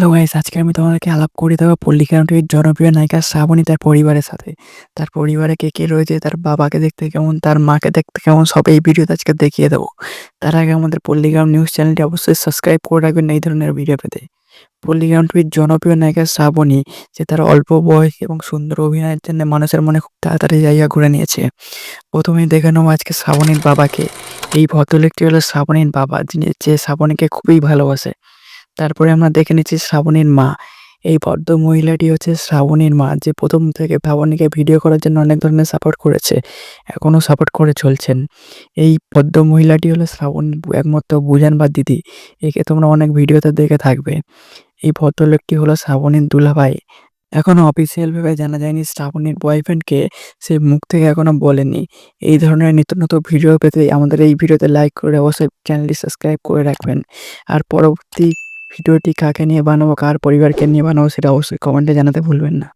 Hello guys, আজকে আমি তোমাদেরকে আলাপ করে দেবো পল্লিকারণ টিভির জনপ্রিয় নায়িকা শ্রাবণী তার পরিবারের সাথে। তার পরিবারে কে কে রয়েছে, তার বাবাকে দেখতে কেমন, তার মাকে দেখতে কেমন, সব এই ভিডিওতে আজকে দেখিয়ে দেবো। তার আগে আমাদের পল্লিগ্রাম নিউজ চ্যানেলটি অবশ্যই সাবস্ক্রাইব করে রাখবেন এই ধরনের ভিডিও পেতে। পল্লিগ্রাম টিভির জনপ্রিয় নায়িকা শ্রাবণী, যে তার অল্প বয়স এবং সুন্দর অভিনয়ের জন্য মানুষের মনে খুব তাড়াতাড়ি জায়গা ঘুরে নিয়েছে। প্রথমেই দেখে নেব আজকে শ্রাবণীর বাবাকে। এই ভদ্রলোকটি হলো শ্রাবণীর বাবা, যিনি যে শ্রাবণীকে খুবই ভালোবাসে। তারপরে আমরা দেখে নিচ্ছি শ্রাবণীর মা। এই ভদ্র মহিলাটি হচ্ছে শ্রাবণীর মা, যে প্রথম থেকে শ্রাবণীকে ভিডিও করার জন্য অনেক ধরনের সাপোর্ট করেছে এখনও সাপোর্ট করে চলছেন। এই ভদ্র মহিলাটি হলো শ্রাবণীর একমাত্র বুঝান বা দিদি, একে তোমরা অনেক ভিডিওতে দেখে থাকবে। এই ভদ্রলোকটি হলো শ্রাবণীর দুলাভাই। এখনও অফিসিয়ালভাবে জানা যায়নি শ্রাবণীর বয়ফ্রেন্ডকে সে মুখ থেকে এখনও বলেনি। এই ধরনের নিত্য নতুন ভিডিও পেতে আমাদের এই ভিডিওতে লাইক করে অবশ্যই চ্যানেলটি সাবস্ক্রাইব করে রাখবেন। আর পরবর্তী ভিডিওটি কাকে নিয়ে বানাবো কার পরিবারকে নিয়ে বানাবো সেটা অবশ্যই কমেন্টে জানাতে ভুলবেন না।